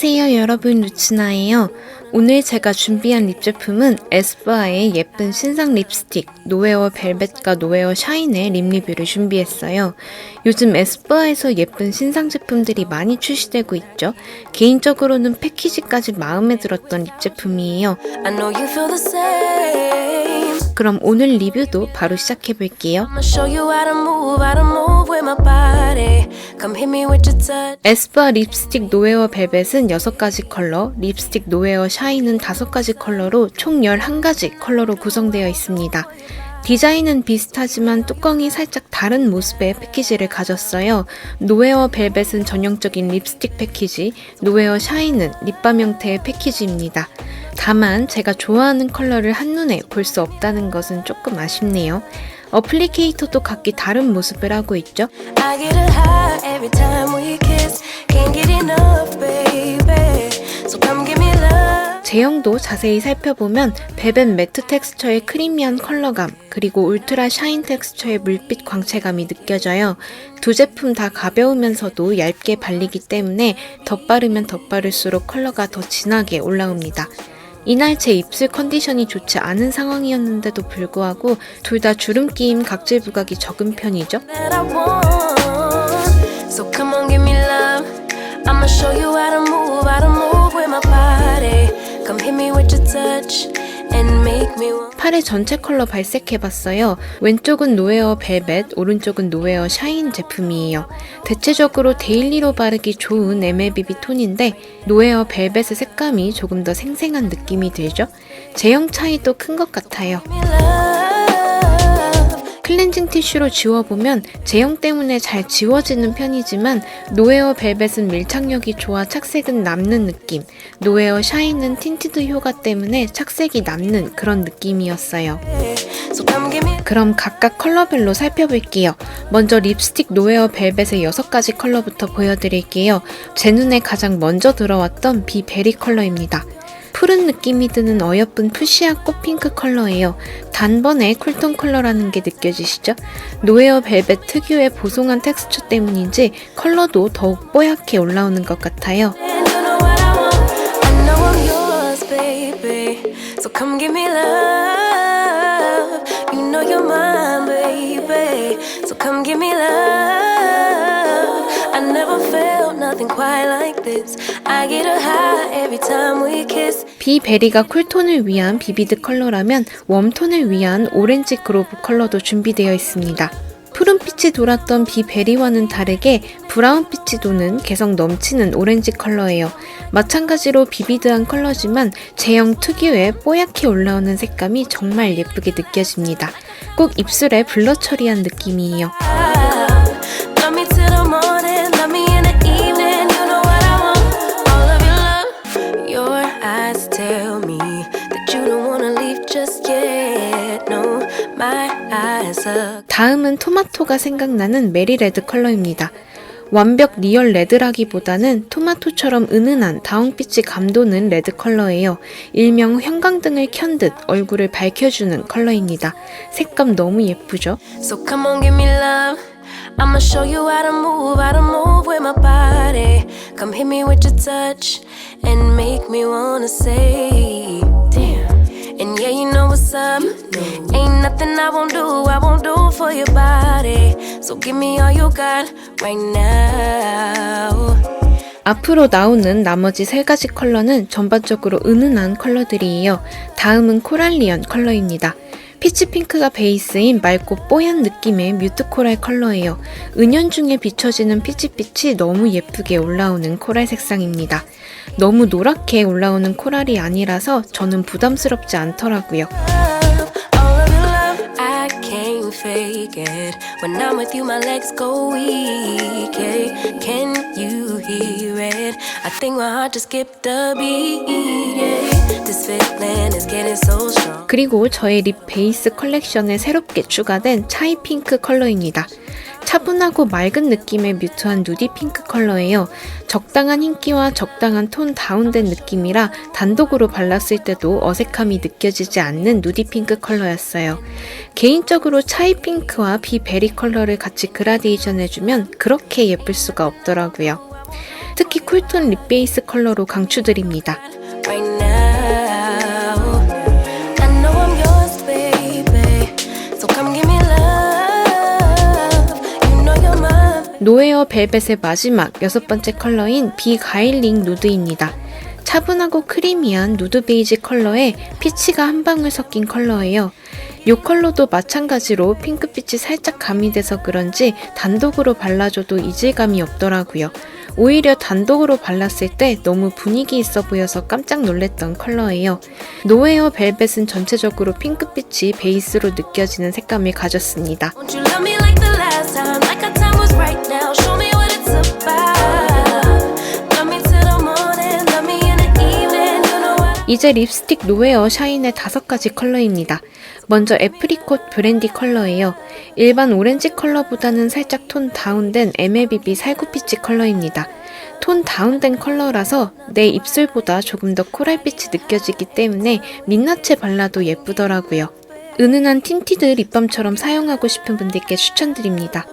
안녕하세요 여러분 루츠나예요. 오늘 제가 준비한 립 제품은 에스쁘아의 예쁜 신상 립스틱 노웨어 벨벳과 노웨어 샤인의 립 리뷰를 준비했어요. 요즘 에스쁘아에서 예쁜 신상 제품들이 많이 출시되고 있죠. 개인적으로는 패키지까지 마음에 들었던 립 제품이에요. 그럼 오늘 리뷰도 바로 시작해 볼게요. 에스쁘아 립스틱 노웨어 벨벳은 6가지 컬러, 립스틱 노웨어 샤인은 5가지 컬러로 총 11가지 컬러로 구성되어 있습니다. 디자인은 비슷하지만 뚜껑이 살짝 다른 모습의 패키지를 가졌어요. 노웨어 벨벳은 전형적인 립스틱 패키지, 노웨어 샤인은 립밤 형태의 패키지입니다. 다만 제가 좋아하는 컬러를 한눈에 볼 수 없다는 것은 조금 아쉽네요. 어플리케이터도 각기 다른 모습을 하고 있죠. 제형도 자세히 살펴보면 벨벳 매트 텍스처의 크리미한 컬러감 그리고 울트라 샤인 텍스처의 물빛 광채감이 느껴져요. 두 제품 다 가벼우면서도 얇게 발리기 때문에 덧바르면 덧바를수록 컬러가 더 진하게 올라옵니다. 이날 제 입술 컨디션이 좋지 않은 상황이었는데도 불구하고 둘 다 주름 끼임 각질 부각이 적은 편이죠. and make me. 팔의 전체 컬러 발색해봤어요. 왼쪽은 노웨어 벨벳, 오른쪽은 노웨어 샤인 제품이에요. 대체적으로 데일리로 바르기 좋은 MLBB 톤인데 노웨어 벨벳의 색감이 조금 더 생생한 느낌이 들죠? 제형 차이도 큰 것 같아요. 클렌징 티슈로 지워보면 제형 때문에 잘 지워지는 편이지만 노웨어 벨벳은 밀착력이 좋아 착색은 남는 느낌, 노웨어 샤인은 틴티드 효과 때문에 착색이 남는 그런 느낌이었어요. 그럼 각각 컬러별로 살펴볼게요. 먼저 립스틱 노웨어 벨벳의 6가지 컬러부터 보여드릴게요. 제 눈에 가장 먼저 들어왔던 비베리 컬러입니다. 푸른 느낌이 드는 어여쁜 푸시아 꽃핑크 컬러예요. 단번에 쿨톤 컬러라는 게 느껴지시죠? 노웨어 벨벳 특유의 보송한 텍스처 때문인지 컬러도 더욱 뽀얗게 올라오는 것 같아요. 비베리가 쿨톤을 위한 비비드 컬러라면 웜톤을 위한 오렌지 그로브 컬러도 준비되어 있습니다. 푸른빛이 돌았던 비베리와는 다르게 브라운빛이 도는 개성 넘치는 오렌지 컬러예요. 마찬가지로 비비드한 컬러지만 제형 특유의 뽀얗게 올라오는 색감이 정말 예쁘게 느껴집니다. 꼭 입술에 블러 처리한 느낌이에요. 다음은 토마토가 생각나는 메리 레드 컬러입니다. 완벽 리얼 레드라기보다는 토마토처럼 은은한 다홍빛이 감도는 레드 컬러예요. 일명 형광등을 켠 듯 얼굴을 밝혀주는 컬러입니다. 색감 너무 예쁘죠? So come on, give me love. I'ma show you how to move, how to move with my body. Come hit me with your touch and make me wanna say, yeah, you know what's up. Ain't nothing I won't do, I won't do for your body. So give me all you got right now. 앞으로 나오는 나머지 세 가지 컬러는 전반적으로 은은한 컬러들이에요. 다음은 코랄리언 컬러입니다. 피치 핑크가 베이스인 맑고 뽀얀 느낌의 뮤트 코랄 컬러예요. 은연중에 비춰지는 피치빛이 너무 예쁘게 올라오는 코랄 색상입니다. 너무 노랗게 올라오는 코랄이 아니라서 저는 부담스럽지 않더라고요. 그리고 저의 립 베이스 컬렉션에 새롭게 추가된 차이 핑크 컬러입니다. 차분하고 맑은 느낌의 뮤트한 누디 핑크 컬러예요. 적당한 흰기와 적당한 톤 다운된 느낌이라 단독으로 발랐을 때도 어색함이 느껴지지 않는 누디 핑크 컬러였어요. 개인적으로 차이 핑크와 비베리 컬러를 같이 그라데이션 해주면 그렇게 예쁠 수가 없더라고요. 특히 쿨톤 립 베이스 컬러로 강추드립니다. 노에어 벨벳의 마지막 여섯 번째 컬러인 비가일링 누드입니다. 차분하고 크리미한 누드 베이지 컬러에 피치가 한 방울 섞인 컬러예요. 이 컬러도 마찬가지로 핑크빛이 살짝 가미돼서 그런지 단독으로 발라줘도 이질감이 없더라고요. 오히려 단독으로 발랐을 때 너무 분위기 있어 보여서 깜짝 놀랐던 컬러예요. 노에어 벨벳은 전체적으로 핑크빛이 베이스로 느껴지는 색감을 가졌습니다. 이제 립스틱 노웨어 샤인의 다섯 가지 컬러입니다. 먼저 애프리콧 브랜디 컬러예요. 일반 오렌지 컬러보다는 살짝 톤 다운된 MLBB 살구피치 컬러입니다. 톤 다운된 컬러라서 내 입술보다 조금 더 코랄빛이 느껴지기 때문에 민낯에 발라도 예쁘더라고요. 은은한 틴티드 립밤처럼 사용하고 싶은 분들께 추천드립니다.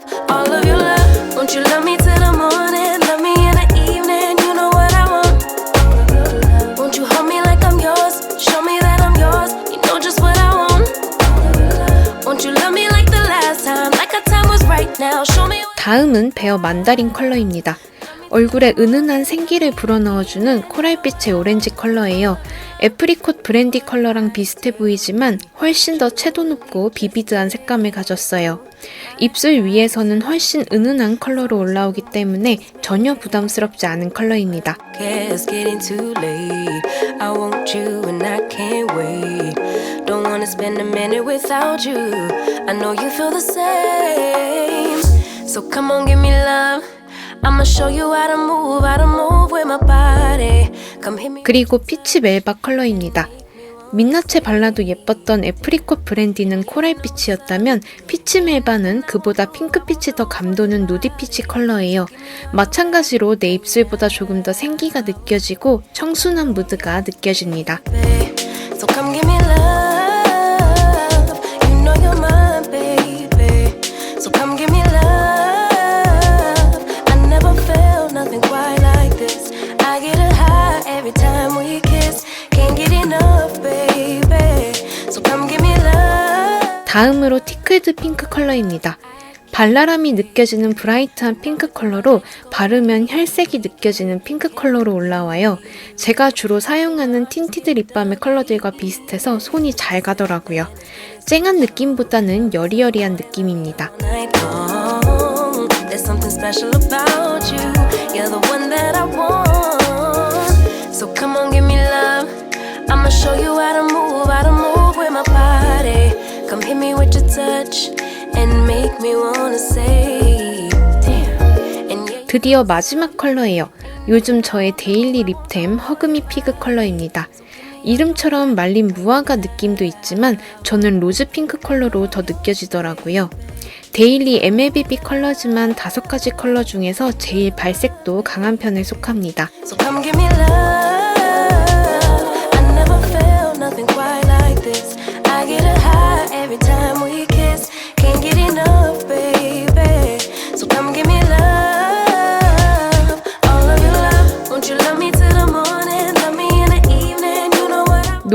다음은 베어 만다린 컬러입니다. 얼굴에 은은한 생기를 불어넣어주는 코랄빛의 오렌지 컬러예요. 애프리콧 브랜디 컬러랑 비슷해 보이지만 훨씬 더 채도 높고 비비드한 색감을 가졌어요. 입술 위에서는 훨씬 은은한 컬러로 올라오기 때문에 전혀 부담스럽지 않은 컬러입니다. So come on, give me love. I'ma show you how to move, how to move with my body. Come hit me. 그리고 피치 멜바 컬러입니다. 민낯에 발라도 예뻤던 애프리콧 브랜디는 코랄빛이었다면 피치 멜바는 그보다 핑크빛이 더 감도는 누디피치 컬러예요. 마찬가지로 내 입술보다 조금 더 생기가 느껴지고 청순한 무드가 느껴집니다. So come give 다음으로 티클드 핑크 컬러입니다. 발랄함이 느껴지는 브라이트한 핑크 컬러로 바르면 혈색이 느껴지는 핑크 컬러로 올라와요. 제가 주로 사용하는 틴티드 립밤의 컬러들과 비슷해서 손이 잘 가더라고요. 쨍한 느낌보다는 여리여리한 느낌입니다. Touch and make me wanna say, damn. And yeah, 드디어 마지막 컬러예요. 요즘 저의 데일리 립템 허그미 피그 컬러입니다. 이름처럼 말린 무화과 느낌도 있지만 저는 로즈 핑크 컬러로 더 느껴지더라고요. 데일리 MLBB 컬러지만 다섯 가지 컬러 중에서 제일 발색도 강한 편에 속합니다. so come give me love.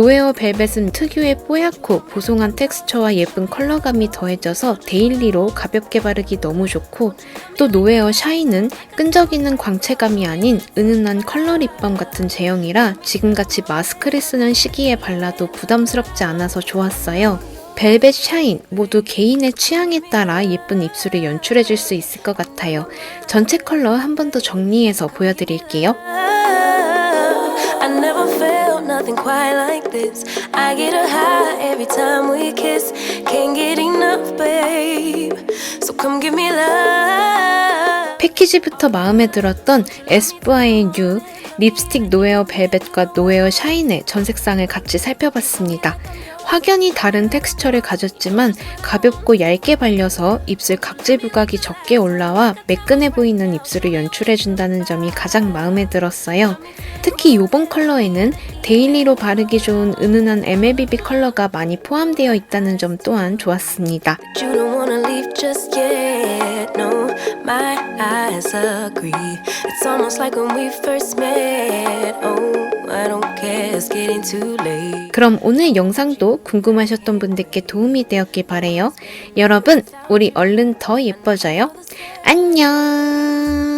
노에어 벨벳은 특유의 뽀얗고 보송한 텍스처와 예쁜 컬러감이 더해져서 데일리로 가볍게 바르기 너무 좋고 또 노에어 샤인은 끈적이는 광채감이 아닌 은은한 컬러 립밤 같은 제형이라 지금같이 마스크를 쓰는 시기에 발라도 부담스럽지 않아서 좋았어요. 벨벳 샤인 모두 개인의 취향에 따라 예쁜 입술을 연출해 줄 수 있을 것 같아요. 전체 컬러 한 번 더 정리해서 보여드릴게요. Nothing quite like this. I get a high every time we kiss. Can't get enough, babe. So come give me love. 패키지부터 마음에 들었던 에스쁘아의 뉴 립스틱 노웨어 벨벳과 노웨어 샤인의 전색상을 같이 살펴봤습니다. 확연히 다른 텍스처를 가졌지만 가볍고 얇게 발려서 입술 각질 부각이 적게 올라와 매끈해 보이는 입술을 연출해준다는 점이 가장 마음에 들었어요. 특히 이번 컬러에는 데일리로 바르기 좋은 은은한 MLBB 컬러가 많이 포함되어 있다는 점 또한 좋았습니다. Oh. 그럼 오늘 영상도 궁금하셨던 분들께 도움이 되었길 바래요. 여러분, 우리 얼른 더 예뻐져요. 안녕.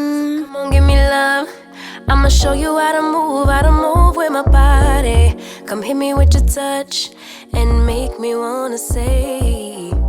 I'ma show you how to move, how to move with my body. Come hit me with your touch and make me wanna say.